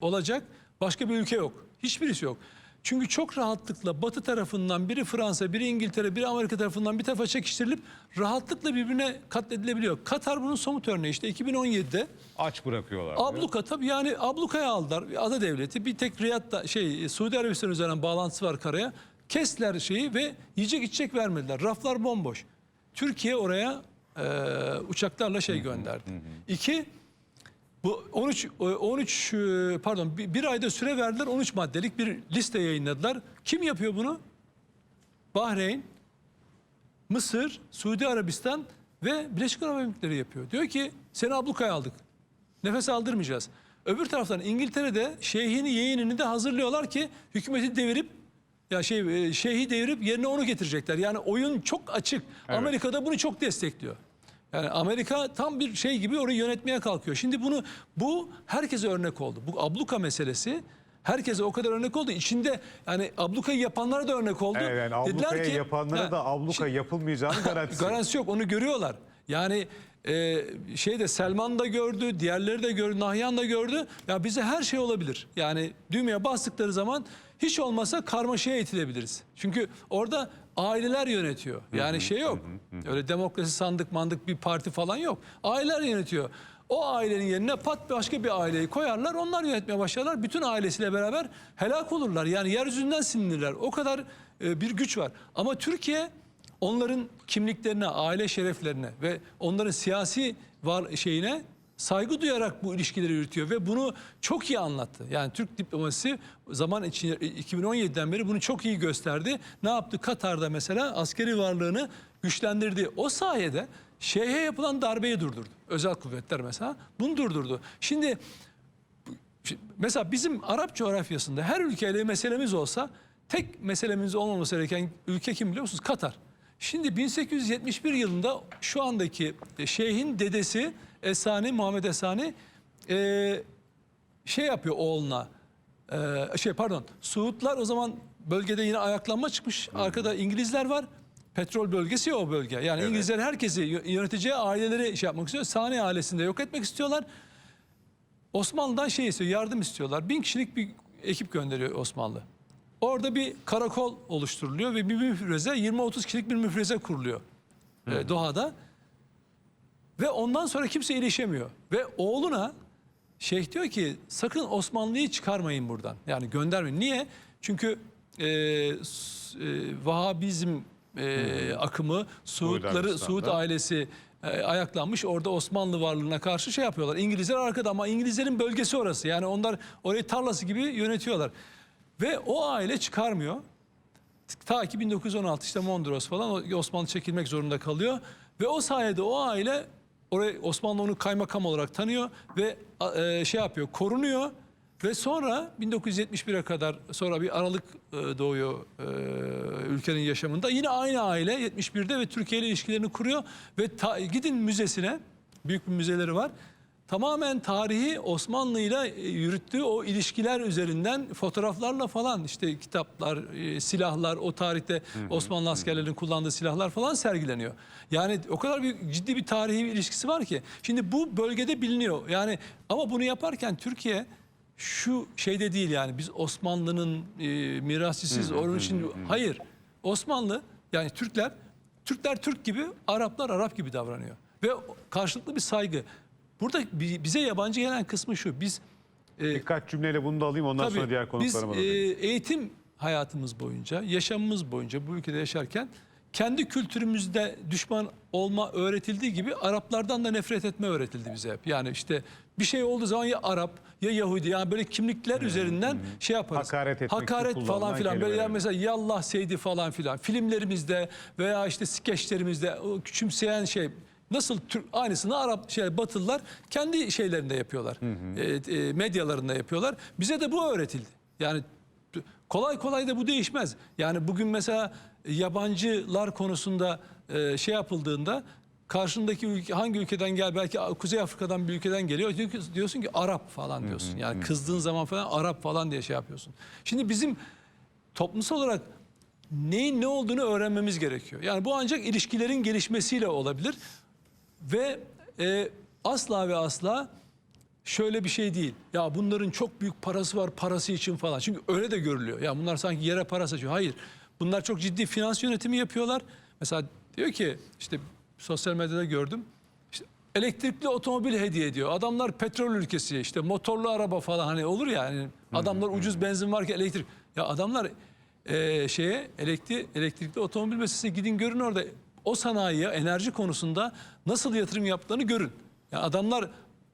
olacak başka bir ülke yok. Hiçbirisi yok. Çünkü çok rahatlıkla Batı tarafından biri Fransa, biri İngiltere, biri Amerika tarafından bir tarafa çekiştirilip rahatlıkla birbirine katledilebiliyor. Katar bunun somut örneği işte 2017'de Aç bırakıyorlar. Abluka tabii yani ablukaya aldılar. Bir ada devleti bir tek Riyad'da şey Suudi Arabistan üzerinden bağlantısı var karaya. Kestiler şeyi ve yiyecek içecek vermediler. Raflar bomboş. Türkiye oraya e, uçaklarla şey gönderdi. İki bu 13 e, 13 e, pardon bir, bir ayda süre verdiler 13 maddelik bir liste yayınladılar. Kim yapıyor bunu? Bahreyn, Mısır, Suudi Arabistan ve Birleşik Arap Emirlikleri yapıyor. Diyor ki seni ablukaya aldık. Nefes aldırmayacağız. Öbür taraftan İngiltere'de şeyhini yeğenini de hazırlıyorlar ki hükümeti devirip ya şey e, şeyhi devirip yerine onu getirecekler. Yani oyun çok açık. Amerika'da bunu çok destekliyor. Yani Amerika tam bir şey gibi orayı yönetmeye kalkıyor. Şimdi bunu bu herkese örnek oldu. Bu abluka meselesi herkese o kadar örnek oldu. İçinde yani ablukayı yapanlara da örnek oldu. Evet, yani ablukaya ki- yapanlara Ha, da abluka şimdi- yapılmayacağını garantisi. Garantisi yok onu görüyorlar. Yani e, şeyde Selman da gördü, diğerleri de gördü, Nahyan da gördü. Ya bize her şey olabilir. Yani düğmeye bastıkları zaman hiç olmasa karmaşaya itilebiliriz. Çünkü orada aileler yönetiyor. Yani şey yok. Öyle demokrasi sandık mandık bir parti falan yok. Aileler yönetiyor. O ailenin yerine pat başka bir aileyi koyarlar. Onlar yönetmeye başlarlar. Bütün ailesiyle beraber helak olurlar. Yani yeryüzünden silinirler. O kadar e, bir güç var. Ama Türkiye onların kimliklerine, aile şereflerine ve onların siyasi var şeyine saygı duyarak bu ilişkileri yürütüyor ve bunu çok iyi anlattı. Yani Türk diplomasisi zaman içinde 2017'den beri bunu çok iyi gösterdi. Ne yaptı? Katar'da mesela askeri varlığını güçlendirdi. O sayede şeyhe yapılan darbeyi durdurdu. Özel kuvvetler mesela bunu durdurdu. Şimdi Şimdi Mesela bizim Arap coğrafyasında her ülkeyle meselemiz olsa tek meselemiz olmaması gereken ülke kim biliyor musunuz? Katar. Şimdi 1871 yılında şu andaki e, şeyhin dedesi Esani, Muhammed Esani e, şey yapıyor oğluna. E, şey pardon Suudlar o zaman bölgede yine ayaklanma çıkmış. Arkada İngilizler var. Petrol bölgesi ya o bölge. Yani İngilizler herkesi yö- yöneteceği aileleri şey yapmak istiyor. Sani ailesini de yok etmek istiyorlar. Osmanlı'dan şey istiyor, yardım istiyorlar. Bin kişilik bir ekip gönderiyor Osmanlı. Orada bir karakol oluşturuluyor ve bir müfreze 20-30 kişilik bir müfreze kuruluyor e, Doha'da. Ve ondan sonra kimse ilişemiyor. Ve oğluna şeyh diyor ki sakın Osmanlı'yı çıkarmayın buradan. Yani göndermeyin. Niye? Çünkü e, e, Vahabizm e, akımı Suudları. Suud ailesi e, ayaklanmış. Orada Osmanlı varlığına karşı şey yapıyorlar. İngilizler arkada ama İngilizlerin bölgesi orası. Yani onlar orayı tarlası gibi yönetiyorlar. Ve o aile çıkarmıyor. Ta ki 1916 işte Mondros falan Osmanlı çekilmek zorunda kalıyor. Ve o sayede o aile orayı Osmanlı onu kaymakam olarak tanıyor ve e, şey yapıyor korunuyor. Ve sonra 1971'e kadar sonra bir aralık e, doğuyor e, ülkenin yaşamında. Yine aynı aile 71'de ve Türkiye ile ilişkilerini kuruyor. Ve ta- gidin müzesine büyük bir müzeleri var. Tamamen tarihi Osmanlı'yla e, yürüttüğü o ilişkiler üzerinden fotoğraflarla falan işte kitaplar, e, silahlar, o tarihte Osmanlı askerlerinin kullandığı silahlar falan sergileniyor. Yani o kadar bir ciddi bir tarihi bir ilişkisi var ki. Şimdi bu bölgede biliniyor. Yani ama bunu yaparken Türkiye şu şeyde değil yani biz Osmanlı'nın e, mirasçısıyız. Onun için hayır. Osmanlı yani Türkler Türkler Türk gibi, Araplar Arap gibi davranıyor. Ve karşılıklı bir saygı. Burada bi- bize yabancı gelen kısmı şu. Biz e, Birkaç cümleyle bunu da alayım ondan sonra diğer biz konuklarıma da e, eğitim hayatımız boyunca, yaşamımız boyunca bu ülkede yaşarken kendi kültürümüzde düşman olma öğretildiği gibi Araplardan da nefret etme öğretildi bize hep. Yani işte bir şey olduğu zaman ya Arap ya Yahudi yani böyle kimlikler üzerinden şey yaparız. Hakaret etmek Hakaret falan filan böyle yani mesela yallah seydi falan filan filmlerimizde veya işte skeçlerimizde o küçümseyen şey nasıl Türk aynısını Arap şey Batılılar kendi şeylerinde yapıyorlar. E, e, medyalarında yapıyorlar. Bize de bu öğretildi. Yani kolay kolay da bu değişmez. Yani bugün mesela yabancılar konusunda e, şey yapıldığında karşındaki ülke hangi ülkeden gel belki Kuzey Afrika'dan bir ülkeden geliyor diyorsun ki Arap falan diyorsun. Yani kızdığın zaman falan Arap falan diye şey yapıyorsun. Şimdi bizim toplumsal olarak neyin ne olduğunu öğrenmemiz gerekiyor. Yani bu ancak ilişkilerin gelişmesiyle olabilir ve e, asla ve asla şöyle bir şey değil. Ya bunların çok büyük parası var parası için falan. Çünkü öyle de görülüyor. Ya bunlar sanki yere para saçıyor. Hayır. Bunlar çok ciddi finans yönetimi yapıyorlar. Mesela diyor ki işte sosyal medyada gördüm. İşte elektrikli otomobil hediye ediyor. Adamlar petrol ülkesi işte motorlu araba falan hani olur ya. hani adamlar ucuz benzin varken elektrik. Ya adamlar eee, şeye elektri, elektrikli otomobil meselesi gidin görün orada o sanayiye enerji konusunda nasıl yatırım yaptıklarını görün. Ya adamlar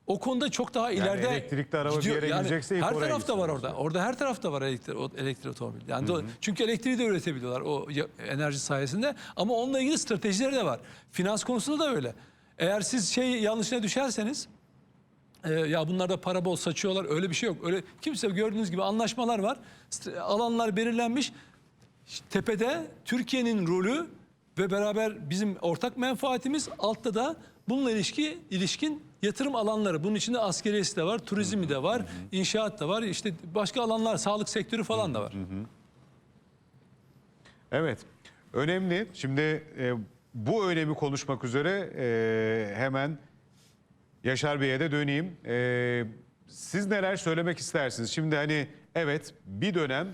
o konuda çok daha ileride elektrikli araba bir yere gidecekse ilk her tarafta var orada. Orada her tarafta var elektrik, elektrikli otomobil. Yani do- çünkü elektriği de üretebiliyorlar o enerji sayesinde ama onunla ilgili stratejileri de var. Finans konusunda da öyle. Eğer siz şey yanlışına düşerseniz e, ya bunlarda para bol saçıyorlar öyle bir şey yok. Öyle kimse gördüğünüz gibi anlaşmalar var. Alanlar belirlenmiş. Tepede Türkiye'nin rolü ve beraber bizim ortak menfaatimiz altta da bununla ilişki ilişkin yatırım alanları. Bunun içinde askeriyesi de var, turizmi de var, inşaat da var, işte başka alanlar, sağlık sektörü falan da var. Evet. Önemli. Şimdi e, bu önemi konuşmak üzere e, hemen Yaşar Bey'e de döneyim. E, siz neler söylemek istersiniz? Şimdi hani evet bir dönem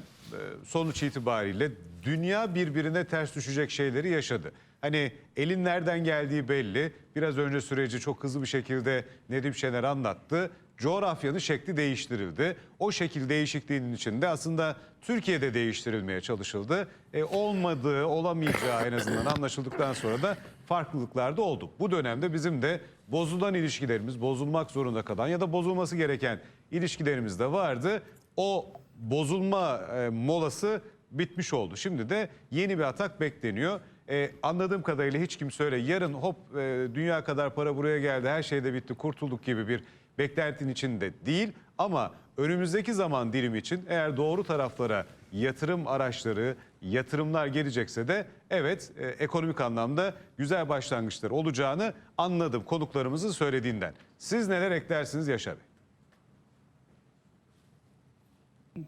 sonuç itibariyle dünya birbirine ters düşecek şeyleri yaşadı. Hani elin nereden geldiği belli. Biraz önce süreci çok hızlı bir şekilde Nedim Şener anlattı. Coğrafyanın şekli değiştirildi. O şekil değişikliğinin içinde aslında Türkiye'de değiştirilmeye çalışıldı. E, olmadığı, olamayacağı en azından anlaşıldıktan sonra da farklılıklar da oldu. Bu dönemde bizim de bozulan ilişkilerimiz, bozulmak zorunda kalan ya da bozulması gereken ilişkilerimiz de vardı. O bozulma e, molası bitmiş oldu. Şimdi de yeni bir atak bekleniyor. E, anladığım kadarıyla hiç kimse öyle yarın hop e, dünya kadar para buraya geldi her şey de bitti kurtulduk gibi bir beklentinin içinde değil. Ama önümüzdeki zaman dilimi için eğer doğru taraflara yatırım araçları, yatırımlar gelecekse de evet e, ekonomik anlamda güzel başlangıçlar olacağını anladım konuklarımızın söylediğinden. Siz neler eklersiniz Yaşar Bey?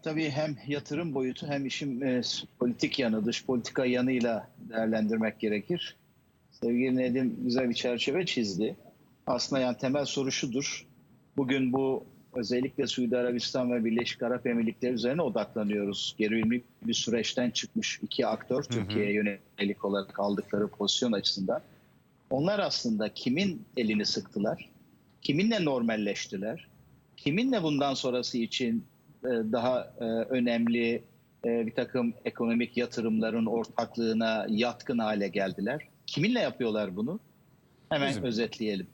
Tabii hem yatırım boyutu hem işin e, politik yanı, dış politika yanıyla değerlendirmek gerekir. Sevgili Nedim güzel bir çerçeve çizdi. Aslında yani temel soru şudur. Bugün bu özellikle Suudi Arabistan ve Birleşik Arap Emirlikleri üzerine odaklanıyoruz. Gerilimli bir süreçten çıkmış iki aktör Türkiye'ye yönelik olarak aldıkları pozisyon açısından. Onlar aslında kimin elini sıktılar? Kiminle normalleştiler? Kiminle bundan sonrası için daha e, önemli e, bir takım ekonomik yatırımların ortaklığına yatkın hale geldiler. Kiminle yapıyorlar bunu? Hemen Bizim. özetleyelim.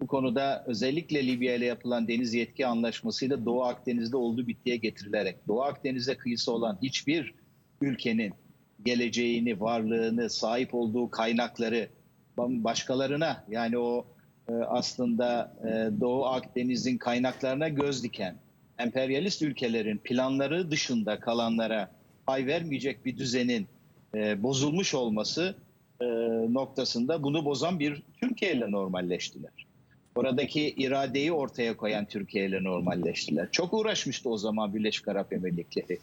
Bu konuda özellikle Libya ile yapılan deniz yetki anlaşmasıyla Doğu Akdeniz'de olduğu bittiye getirilerek Doğu Akdeniz'e kıyısı olan hiçbir ülkenin geleceğini, varlığını, sahip olduğu kaynakları başkalarına yani o e, aslında e, Doğu Akdeniz'in kaynaklarına göz diken emperyalist ülkelerin planları dışında kalanlara pay vermeyecek bir düzenin e, bozulmuş olması e, noktasında bunu bozan bir Türkiye ile normalleştiler. Oradaki iradeyi ortaya koyan Türkiye ile normalleştiler. Çok uğraşmıştı o zaman Birleşik Arap Emirlikleri.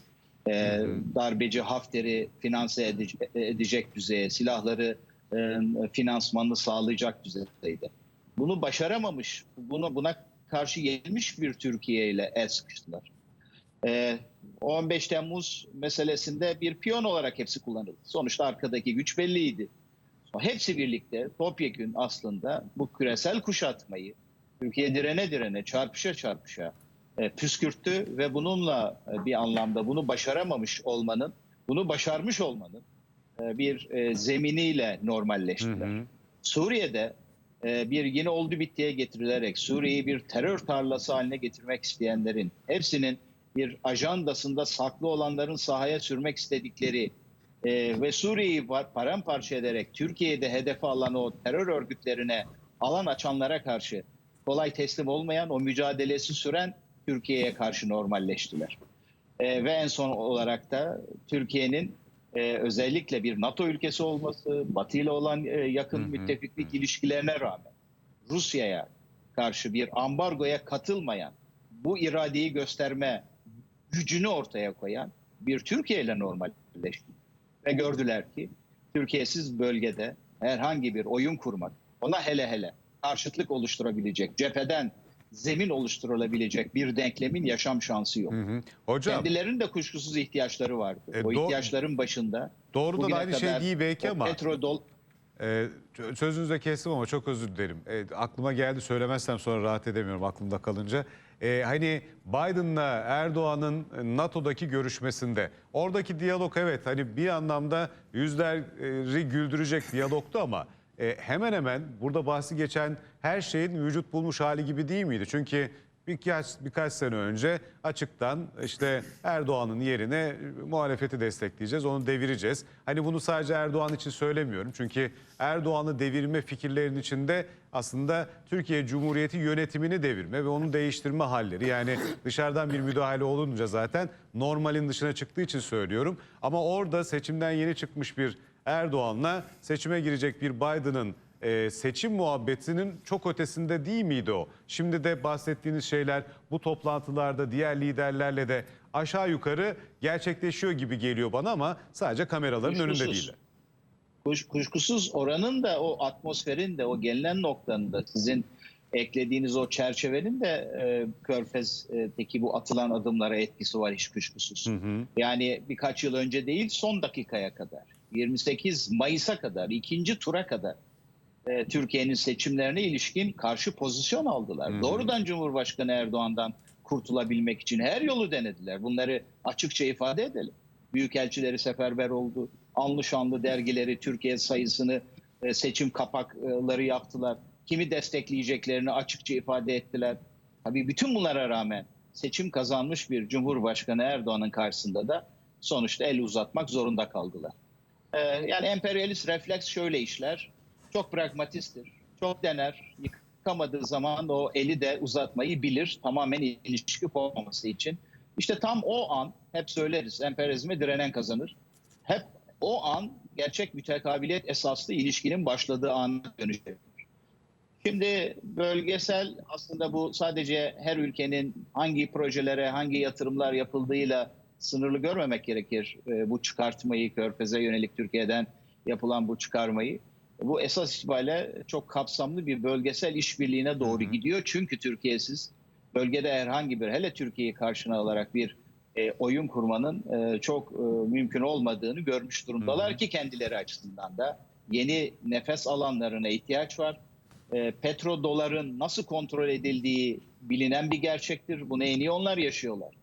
E, darbeci Hafter'i finanse edecek, edecek düzeye, silahları e, finansmanını sağlayacak düzeyde. Bunu başaramamış, bunu buna karşı yenilmiş bir Türkiye ile el sıkıştılar. Ee, 15 Temmuz meselesinde bir piyon olarak hepsi kullanıldı. Sonuçta arkadaki güç belliydi. Hepsi birlikte topyekün aslında bu küresel kuşatmayı Türkiye direne direne, çarpışa çarpışa e, püskürttü ve bununla e, bir anlamda bunu başaramamış olmanın, bunu başarmış olmanın e, bir e, zeminiyle normalleştiler. Suriye'de e, bir yine oldu bittiye getirilerek Suriye'yi bir terör tarlası haline getirmek isteyenlerin hepsinin bir ajandasında saklı olanların sahaya sürmek istedikleri e, ve Suriye'yi par- paramparça ederek Türkiye'de hedefe alan o terör örgütlerine alan açanlara karşı kolay teslim olmayan o mücadelesi süren Türkiye'ye karşı normalleştiler. E, ve en son olarak da Türkiye'nin e, özellikle bir NATO ülkesi olması, Batı ile olan e, yakın müttefiklik ilişkilerine rağmen Rusya'ya karşı bir ambargoya katılmayan, bu iradeyi gösterme gücünü ortaya koyan bir Türkiye ile normalleşti. Ve gördüler ki Türkiye'siz bölgede herhangi bir oyun kurmak, ona hele hele karşıtlık oluşturabilecek cepheden zemin oluşturulabilecek bir denklemin yaşam şansı yok. Hı hı. Hocam Kendilerinin de kuşkusuz ihtiyaçları vardı. E, o ihtiyaçların başında doğrudan aynı şey değil belki ama petrodol Ee, sö- sözünüzü de kestim ama çok özür dilerim. Ee, aklıma geldi söylemezsem sonra rahat edemiyorum aklımda kalınca. Ee, hani Biden'la Erdoğan'ın NATO'daki görüşmesinde oradaki diyalog evet hani bir anlamda yüzleri güldürecek diyalogtu ama e, hemen hemen burada bahsi geçen her şeyin vücut bulmuş hali gibi değil miydi? Çünkü birkaç, birkaç sene önce açıktan işte Erdoğan'ın yerine muhalefeti destekleyeceğiz, onu devireceğiz. Hani bunu sadece Erdoğan için söylemiyorum. Çünkü Erdoğan'ı devirme fikirlerinin içinde aslında Türkiye Cumhuriyeti yönetimini devirme ve onu değiştirme halleri. Yani dışarıdan bir müdahale olunca zaten normalin dışına çıktığı için söylüyorum. Ama orada seçimden yeni çıkmış bir Erdoğan'la seçime girecek bir Biden'ın e, seçim muhabbetinin çok ötesinde değil miydi o? Şimdi de bahsettiğiniz şeyler bu toplantılarda diğer liderlerle de aşağı yukarı gerçekleşiyor gibi geliyor bana ama sadece kameraların önünde Kuşkusuz. değil. kuş, kuşkusuz oranın da o atmosferin de o gelinen noktanın da sizin eklediğiniz o çerçevenin de e, Körfez'teki bu atılan adımlara etkisi var hiç kuşkusuz. Hı hı. Yani birkaç yıl önce değil son dakikaya kadar 28 Mayıs'a kadar ikinci tura kadar e, Türkiye'nin seçimlerine ilişkin karşı pozisyon aldılar. Hı. Doğrudan Cumhurbaşkanı Erdoğan'dan kurtulabilmek için her yolu denediler. Bunları açıkça ifade edelim. Büyükelçileri seferber oldu. Anlı şanlı dergileri Türkiye sayısını e, seçim kapakları yaptılar. Kimi destekleyeceklerini açıkça ifade ettiler. Tabii bütün bunlara rağmen seçim kazanmış bir Cumhurbaşkanı Erdoğan'ın karşısında da sonuçta el uzatmak zorunda kaldılar. Ee, yani emperyalist refleks şöyle işler. Çok pragmatisttir. Çok dener. Yıkamadığı zaman o eli de uzatmayı bilir. Tamamen ilişki kopmaması için. İşte tam o an hep söyleriz. Emperyalizme direnen kazanır. Hep o an gerçek mütekabiliyet esaslı ilişkinin başladığı ana dönüşür. Şimdi bölgesel aslında bu sadece her ülkenin hangi projelere, hangi yatırımlar yapıldığıyla sınırlı görmemek gerekir. Ee, bu çıkartmayı, Körfez'e yönelik Türkiye'den yapılan bu çıkarmayı. Bu esas itibariyle çok kapsamlı bir bölgesel işbirliğine doğru gidiyor. Çünkü Türkiye'siz bölgede herhangi bir, hele Türkiye'yi karşına alarak bir e, oyun kurmanın e, çok e, mümkün olmadığını görmüş durumdalar ki kendileri açısından da yeni nefes alanlarına ihtiyaç var. E, petrodoların nasıl kontrol edildiği bilinen bir gerçektir. Bunu en iyi onlar yaşıyorlar.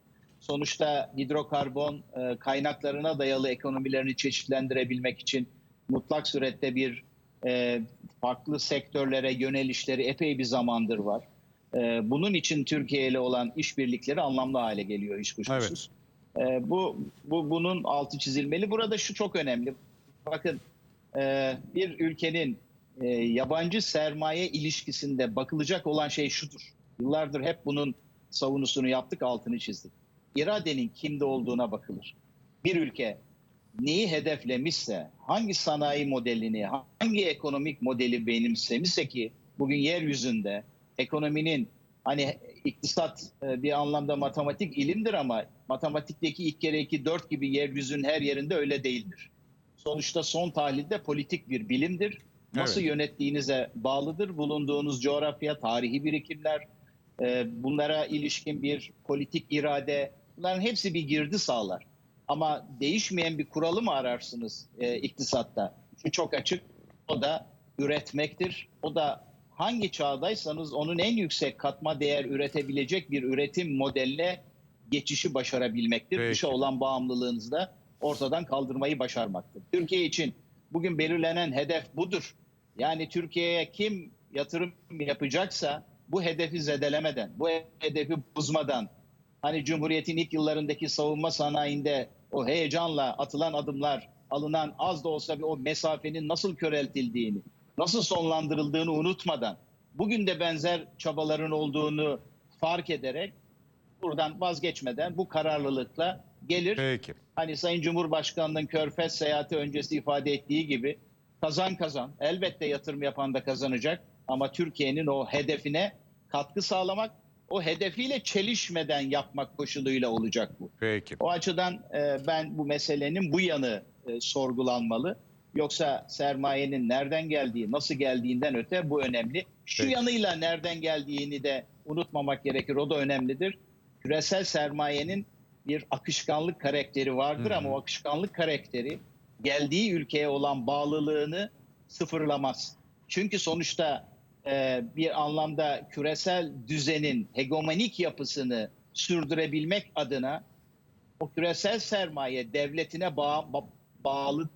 Sonuçta hidrokarbon e, kaynaklarına dayalı ekonomilerini çeşitlendirebilmek için mutlak surette bir e, farklı sektörlere yönelişleri epey bir zamandır var. E, bunun için Türkiye ile olan işbirlikleri anlamlı hale geliyor hiç kuşkusuz. E, bu, bu bunun altı çizilmeli. Burada şu çok önemli. Bakın e, bir ülkenin e, yabancı sermaye ilişkisinde bakılacak olan şey şudur. Yıllardır hep bunun savunusunu yaptık, altını çizdik. İradenin kimde olduğuna bakılır. Bir ülke neyi hedeflemişse, hangi sanayi modelini, hangi ekonomik modeli benimsemişse ki bugün yeryüzünde ekonominin hani iktisat e, bir anlamda matematik ilimdir ama matematikteki ilk kere iki dört gibi yeryüzünün her yerinde öyle değildir. Sonuçta son tahlilde politik bir bilimdir. Nasıl Evet. yönettiğinize bağlıdır. Bulunduğunuz coğrafya, tarihi birikimler, e, bunlara ilişkin bir politik irade, bunların hepsi bir girdi sağlar. Ama değişmeyen bir kuralı mı ararsınız e, iktisatta? Şu çok açık, o da üretmektir. O da hangi çağdaysanız onun en yüksek katma değer üretebilecek bir üretim modeline geçişi başarabilmektir. Peki. Dışa olan bağımlılığınızı da ortadan kaldırmayı başarmaktır. Türkiye için bugün belirlenen hedef budur. Yani Türkiye'ye kim yatırım yapacaksa bu hedefi zedelemeden, bu hedefi bozmadan, hani Cumhuriyet'in ilk yıllarındaki savunma sanayinde o heyecanla atılan adımlar, alınan az da olsa bir o mesafenin nasıl köreltildiğini, nasıl sonlandırıldığını unutmadan, bugün de benzer çabaların olduğunu fark ederek buradan vazgeçmeden bu kararlılıkla gelir. Peki. Hani Sayın Cumhurbaşkanı'nın Körfez seyahati öncesi ifade ettiği gibi kazan kazan. Elbette yatırım yapan da kazanacak ama Türkiye'nin o hedefine katkı sağlamak, o hedefiyle çelişmeden yapmak koşuluyla olacak bu. Peki. O açıdan e, ben bu meselenin bu yanı e, sorgulanmalı. Yoksa sermayenin nereden geldiği, nasıl geldiğinden öte bu önemli. Şu Peki. yanıyla nereden geldiğini de unutmamak gerekir. O da önemlidir. Küresel sermayenin bir akışkanlık karakteri vardır ama o akışkanlık karakteri geldiği ülkeye olan bağlılığını sıfırlamaz. Çünkü sonuçta e, bir anlamda küresel düzenin hegemonik yapısını sürdürebilmek adına o küresel sermaye devletine bağ, ba- bağlı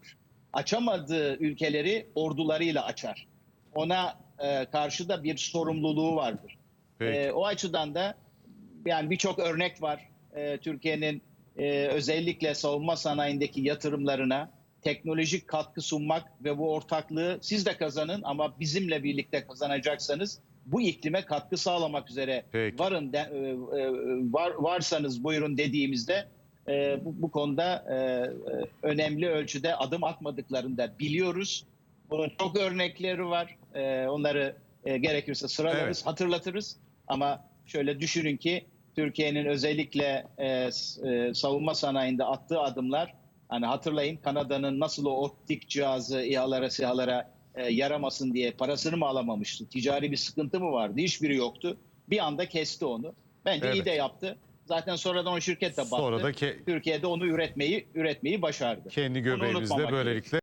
açamadığı ülkeleri ordularıyla açar. Ona e, karşı da bir sorumluluğu vardır. Peki. E, o açıdan da yani birçok örnek var. E, Türkiye'nin e, özellikle savunma sanayindeki yatırımlarına teknolojik katkı sunmak ve bu ortaklığı siz de kazanın ama bizimle birlikte kazanacaksanız bu iklime katkı sağlamak üzere Peki. varın de- e, e, var, varsanız buyurun dediğimizde e, bu, bu konuda e, önemli ölçüde adım atmadıklarını da biliyoruz. Bunun çok örnekleri var. E, onları e, gerekirse sıralarız, Evet. hatırlatırız. Ama şöyle düşünün ki Türkiye'nin özellikle e, e, savunma sanayinde attığı adımlar hani hatırlayın Kanada'nın nasıl o optik cihazı İHA'lara SİHA'lara e, yaramasın diye parasını mı alamamıştı? Ticari bir sıkıntı mı vardı? Hiçbiri yoktu. Bir anda kesti onu. Bence iyi Evet. de yaptı. Zaten sonradan o şirket de battı. Sonra da ke- Türkiye'de onu üretmeyi üretmeyi başardı. kendi göbeğimizde böylelikle